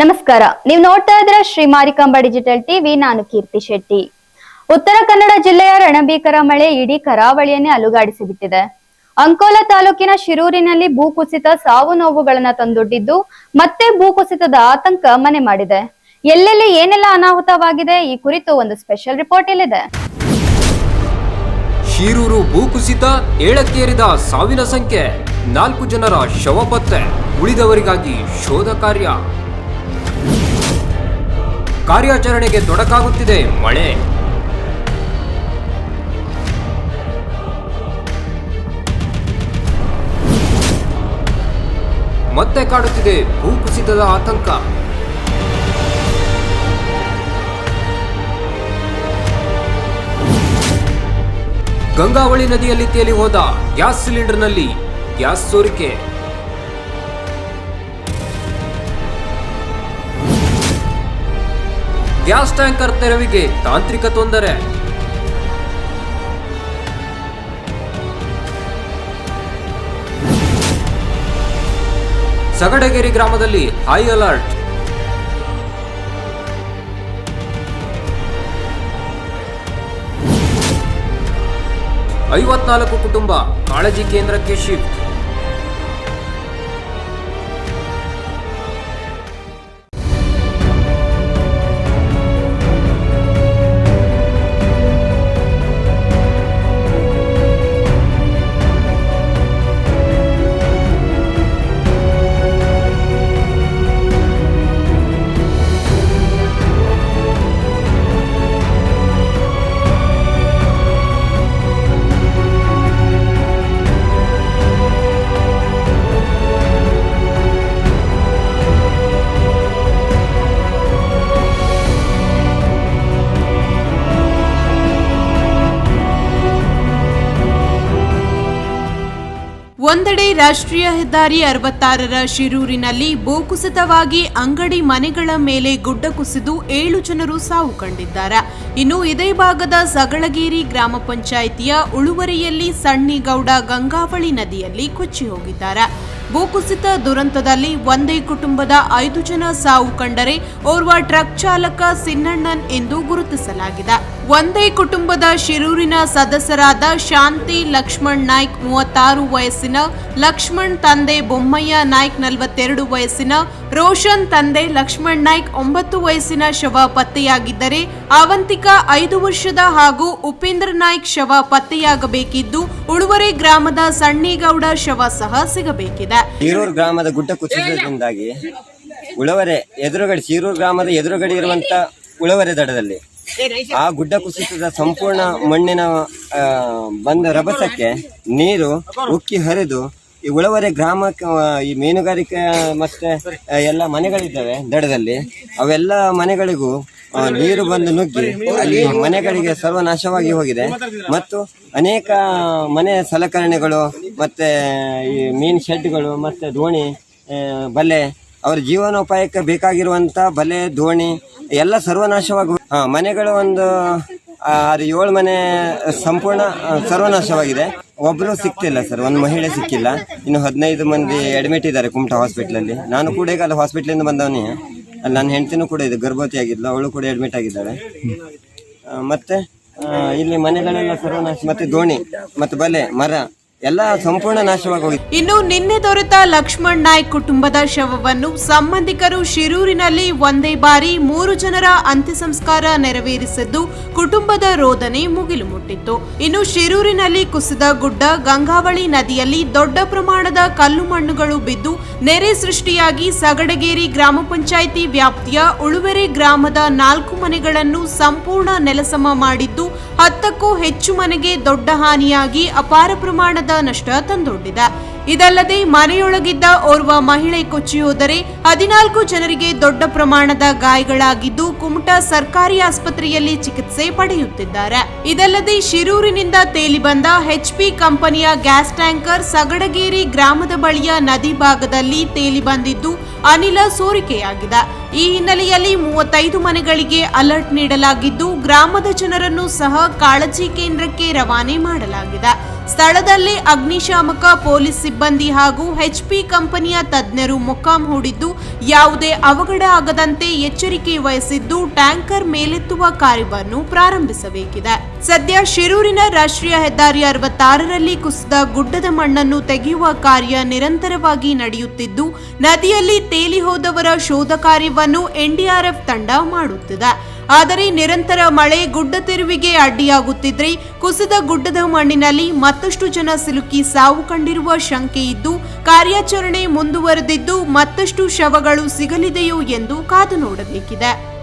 ನಮಸ್ಕಾರ. ನೀವು ನೋಡ್ತಾ ಇದ್ರೆ ಶ್ರೀ ಮಾರಿಕಾಂಬಾ ಡಿಜಿಟಲ್ ಟಿವಿ, ನಾನು ಕೀರ್ತಿ ಶೆಟ್ಟಿ. ಉತ್ತರ ಕನ್ನಡ ಜಿಲ್ಲೆಯ ರಣಭೀಕರ ಮಳೆ ಇಡೀ ಕರಾವಳಿಯನ್ನೇ ಅಲುಗಾಡಿಸಿಬಿಟ್ಟಿದೆ ಅಂಕೋಲ ತಾಲೂಕಿನ ಶಿರೂರಿನಲ್ಲಿ ಭೂಕುಸಿತ ಸಾವು ನೋವುಗಳನ್ನ ತಂದೊಡ್ಡಿದ್ದು ಮತ್ತೆ ಭೂಕುಸಿತದ ಆತಂಕ ಮನೆ ಮಾಡಿದೆ. ಎಲ್ಲೆಲ್ಲಿ ಏನೆಲ್ಲ ಅನಾಹುತವಾಗಿದೆ ಈ ಕುರಿತು ಒಂದು ಸ್ಪೆಷಲ್ ರಿಪೋರ್ಟ್ ಇಲ್ಲಿದೆ. ಶಿರೂರು ಭೂಕುಸಿತ ಏಳಕ್ಕೇರಿದ ಸಾವಿನ ಸಂಖ್ಯೆ. ನಾಲ್ಕು ಜನರ ಶವ ಪತ್ತೆ. ಉಳಿದವರಿಗಾಗಿ ಶೋಧ ಕಾರ್ಯ. ಕಾರ್ಯಾಚರಣೆಗೆ ತೊಡಕಾಗುತ್ತಿದೆ. ಮಳೆ. ಮತ್ತೆ ಕಾಡುತ್ತಿದೆ ಭೂಕುಸಿತದ ಆತಂಕ. ಗಂಗಾವಳಿ ನದಿಯಲ್ಲಿ ತೇಲಿ ಹೋದ ಗ್ಯಾಸ್ ಸಿಲಿಂಡರ್ನಲ್ಲಿ ಗ್ಯಾಸ್ ಸೋರಿಕೆ. ಗ್ಯಾಸ್ ಟ್ಯಾಂಕರ್ ತೆರವಿಗೆ ತಾಂತ್ರಿಕ ತೊಂದರೆ. ಸಗಡಗೇರಿ ಗ್ರಾಮದಲ್ಲಿ ಹೈ ಅಲರ್ಟ್. ಐವತ್ನಾಲ್ಕು ಕುಟುಂಬ ಕಾಳಜಿ ಕೇಂದ್ರಕ್ಕೆ ಶಿಫ್ಟ್. ಒಂದೆಡೆ ರಾಷ್ಟ್ರೀಯ ಹೆದ್ದಾರಿ ಅರವತ್ತಾರರ ಶಿರೂರಿನಲ್ಲಿ ಭೂಕುಸಿತವಾಗಿ ಅಂಗಡಿ ಮನೆಗಳ ಮೇಲೆ ಗುಡ್ಡ ಕುಸಿದು ಏಳು ಜನರು ಸಾವು ಕಂಡಿದ್ದಾರೆ. ಇನ್ನು ಇದೇ ಭಾಗದ ಸಗಳಗೇರಿ ಗ್ರಾಮ ಪಂಚಾಯಿತಿಯ ಉಳುವರಿಯಲ್ಲಿ ಸಣ್ಣಿಗೌಡ ಗಂಗಾವಳಿ ನದಿಯಲ್ಲಿ ಕೊಚ್ಚಿ ಹೋಗಿದ್ದಾರೆ. ಭೂಕುಸಿತ ದುರಂತದಲ್ಲಿ ಒಂದೇ ಕುಟುಂಬದ ಐದು ಜನ ಸಾವು ಕಂಡರೆ ಓರ್ವ ಟ್ರಕ್ ಚಾಲಕ ಸಿನ್ನಣ್ಣನ್ ಎಂದು ಗುರುತಿಸಲಾಗಿದೆ. ಒಂದೇ ಕುಟುಂಬದ ಶಿರೂರಿನ ಸದಸ್ಯರಾದ ಶಾಂತಿ ಲಕ್ಷ್ಮಣ್ ನಾಯ್ಕ್ ಮೂವತ್ತಾರು ವಯಸ್ಸಿನ, ಲಕ್ಷ್ಮಣ್ ತಂದೆ ಬೊಮ್ಮಯ್ಯ ನಾಯ್ಕ್ ನಲವತ್ತೆರಡು ವಯಸ್ಸಿನ ರೋಷನ್ ತಂದೆ ಲಕ್ಷ್ಮಣ್ ನಾಯ್ಕ್ ಒಂಬತ್ತು ವಯಸ್ಸಿನ ಶವ ಪತ್ತೆಯಾಗಿದ್ದರೆ ಅವಂತಿಕಾ ಐದು ವರ್ಷದ ಹಾಗೂ ಉಪೇಂದ್ರ ನಾಯ್ಕ್ ಶವ ಪತ್ತೆಯಾಗಬೇಕಿದ್ದು ಉಳುವರೆ ಗ್ರಾಮದ ಸಣ್ಣೇಗೌಡ ಶವ ಸಹ ಸಿಗಬೇಕಿದೆ. ಶಿರೂರು ಗ್ರಾಮದ ಗುಡ್ಡ ಕುಸಿತದಿಂದಾಗಿ ಉಳವರೆ ಎದುರುಗಡೆ, ಶಿರೂರು ಗ್ರಾಮದ ಎದುರುಗಡೆ ಇರುವಂತ ಉಳವರೆ ದಡದಲ್ಲಿ ಆ ಗುಡ್ಡ ಕುಸಿತದ ಸಂಪೂರ್ಣ ಮಣ್ಣಿನ ಬಂದ ರಭಸಕ್ಕೆ ನೀರು ಉಕ್ಕಿ ಹರಿದು ಈ ಉಳವರೆ ಗ್ರಾಮ ಈ ಮೀನುಗಾರಿಕೆ ಮತ್ತೆ ಎಲ್ಲ ಮನೆಗಳಿದ್ದಾವೆ ದಡದಲ್ಲಿ. ಅವೆಲ್ಲ ಮನೆಗಳಿಗೂ ನೀರು ಬಂದು ನುಗ್ಗಿ ಅಲ್ಲಿ ಮನೆಗಳಿಗೆ ಸರ್ವನಾಶವಾಗಿ ಹೋಗಿದೆ. ಮತ್ತು ಅನೇಕ ಮನೆ ಸಲಕರಣೆಗಳು ಮತ್ತೆ, ಈ ಮೀನ್ ಶೆಡ್ಗಳು ಮತ್ತೆ ದೋಣಿ ಬಲೆ, ಅವರ ಜೀವನೋಪಾಯಕ್ಕೆ ಬೇಕಾಗಿರುವಂತ ಬಲೆ, ದೋಣಿ, ಎಲ್ಲ ಸರ್ವನಾಶವಾಗಿ ಮನೆಗಳು ಒಂದು ಆರು ಏಳು ಮನೆ ಸಂಪೂರ್ಣ ಸರ್ವನಾಶವಾಗಿದೆ. ಒಬ್ರು ಸಿಕ್ತಿಲ್ಲ ಸರ್, ಒಂದು ಮಹಿಳೆ ಸಿಕ್ಕಿಲ್ಲ. ಇನ್ನು ಹದಿನೈದು ಮಂದಿ ಅಡ್ಮಿಟ್ ಇದ್ದಾರೆ ಕುಮಟಾ ಹಾಸ್ಪಿಟ್ಲಲ್ಲಿ ನಾನು ಕೂಡ ಈಗ ಅಲ್ಲಿ ಹಾಸ್ಪಿಟ್ಲಿಂದ ಬಂದವನೇ. ಅಲ್ಲಿ ನನ್ನ ಹೆಂಡತಿನೂ ಕೂಡ ಇದೆ ಗರ್ಭವತಿ ಆಗಿದ್ಲು ಅವಳು ಕೂಡ ಅಡ್ಮಿಟ್ ಆಗಿದ್ದಾಳೆ. ಮತ್ತೆ ಇಲ್ಲಿ ಮನೆಗಳೆಲ್ಲ ಸರ್ವನಾಶ, ಮತ್ತೆ ದೋಣಿ, ಮತ್ತೆ ಬಲೆ, ಮರ. ಎಲ್ಲ ಸಂಪೂರ್ಣ ನಾಶವಾಗಿ ಇನ್ನು ನಿನ್ನೆ ದೊರೆತ ಲಕ್ಷ್ಮಣ್ ನಾಯ್ಕ್ ಕುಟುಂಬದ ಶವವನ್ನು ಸಂಬಂಧಿಕರು ಶಿರೂರಿನಲ್ಲಿ ಒಂದೇ ಬಾರಿ ಮೂರು ಜನರ ಅಂತ್ಯ ಸಂಸ್ಕಾರ ನೆರವೇರಿಸಿದ್ದು ಕುಟುಂಬದ ರೋದನೆ ಮುಗಿಲು ಮುಟ್ಟಿತ್ತು ಇನ್ನು ಶಿರೂರಿನಲ್ಲಿ ಕುಸಿದ ಗುಡ್ಡ ಗಂಗಾವಳಿ ನದಿಯಲ್ಲಿ ದೊಡ್ಡ ಪ್ರಮಾಣದ ಕಲ್ಲು ಮಣ್ಣುಗಳು ಬಿದ್ದು ನೆರೆ ಸೃಷ್ಟಿಯಾಗಿ ಸಗಡಗೇರಿ ಗ್ರಾಮ ಪಂಚಾಯಿತಿ ವ್ಯಾಪ್ತಿಯ ಉಳುವೆರೆ ಗ್ರಾಮದ ನಾಲ್ಕು ಮನೆಗಳನ್ನು ಸಂಪೂರ್ಣ ನೆಲಸಮ ಮಾಡಿದ್ದು, ಹತ್ತಕ್ಕೂ ಹೆಚ್ಚು ಮನೆಗೆ ದೊಡ್ಡ ಹಾನಿಯಾಗಿ ಅಪಾರ ಪ್ರಮಾಣದ ನಷ್ಟ ತಂದೊಡ್ಡಿದೆ. ಇದಲ್ಲದೆ ಮನೆಯೊಳಗಿದ್ದ ಓರ್ವ ಮಹಿಳೆ ಕೊಚ್ಚಿ ಹೋದರೆ ಹದಿನಾಲ್ಕು ಜನರಿಗೆ ದೊಡ್ಡ ಪ್ರಮಾಣದ ಗಾಯಗಳಾಗಿದ್ದು ಕುಮಟಾ ಸರ್ಕಾರಿ ಆಸ್ಪತ್ರೆಯಲ್ಲಿ ಚಿಕಿತ್ಸೆ ಪಡೆಯುತ್ತಿದ್ದಾರೆ. ಇದಲ್ಲದೆ ಶಿರೂರಿನಿಂದ ತೇಲಿ ಬಂದ ಎಚ್ಪಿ ಕಂಪನಿಯ ಗ್ಯಾಸ್ ಟ್ಯಾಂಕರ್ ಸಗಡಗೇರಿ ಗ್ರಾಮದ ಬಳಿಯ ನದಿ ಭಾಗದಲ್ಲಿ ತೇಲಿ ಬಂದಿದ್ದು ಅನಿಲ ಸೋರಿಕೆಯಾಗಿದೆ. ಈ ಹಿನ್ನೆಲೆಯಲ್ಲಿ ಮೂವತ್ತೈದು ಮನೆಗಳಿಗೆ ಅಲರ್ಟ್ ನೀಡಲಾಗಿದ್ದು ಗ್ರಾಮದ ಜನರನ್ನು ಸಹ ಕಾಳಜಿ ಕೇಂದ್ರಕ್ಕೆ ರವಾನೆ ಮಾಡಲಾಗಿದೆ. ಸ್ಥಳದಲ್ಲಿ ಅಗ್ನಿಶಾಮಕ, ಪೊಲೀಸ್ ಸಿಬ್ಬಂದಿ ಹಾಗೂ ಎಚ್ಪಿ ಕಂಪನಿಯ ತಜ್ಞರು ಮೊಕ್ಕಾಂ ಹೂಡಿದ್ದು, ಯಾವುದೇ ಅವಘಡ ಆಗದಂತೆ ಎಚ್ಚರಿಕೆ ವಹಿಸಿದ್ದು, ಟ್ಯಾಂಕರ್ ಮೇಲೆತ್ತುವ ಕಾರ್ಯವನ್ನು ಪ್ರಾರಂಭಿಸಬೇಕಿದೆ. ಸದ್ಯ ಶಿರೂರಿನ ರಾಷ್ಟ್ರೀಯ ಹೆದ್ದಾರಿ ಅರವತ್ತಾರರಲ್ಲಿ ಕುಸಿದ ಗುಡ್ಡದ ಮಣ್ಣನ್ನು ತೆಗೆಯುವ ಕಾರ್ಯ ನಿರಂತರವಾಗಿ ನಡೆಯುತ್ತಿದ್ದು, ನದಿಯಲ್ಲಿ ತೇಲಿ ಹೋದವರ ಶೋಧ ಕಾರ್ಯವನ್ನು ಎನ್ಡಿಆರ್ಎಫ್ ತಂಡ ಮಾಡುತ್ತಿದೆ. ಆದರೆ ನಿರಂತರ ಮಳೆ ಗುಡ್ಡ ತಿರುವಿಗೆ ಅಡ್ಡಿಯಾಗುತ್ತಿದ್ದರೆ ಕುಸಿದ ಗುಡ್ಡದ ಮಣ್ಣಿನಲ್ಲಿ ಮತ್ತಷ್ಟು ಜನ ಸಿಲುಕಿ ಸಾವು ಕಂಡಿರುವ ಶಂಕೆ ಇದ್ದು, ಕಾರ್ಯಾಚರಣೆ ಮುಂದುವರೆದಿದ್ದು ಮತ್ತಷ್ಟು ಶವಗಳು ಸಿಗಲಿದೆಯೋ ಎಂದು ಕಾದು ನೋಡಬೇಕಿದೆ.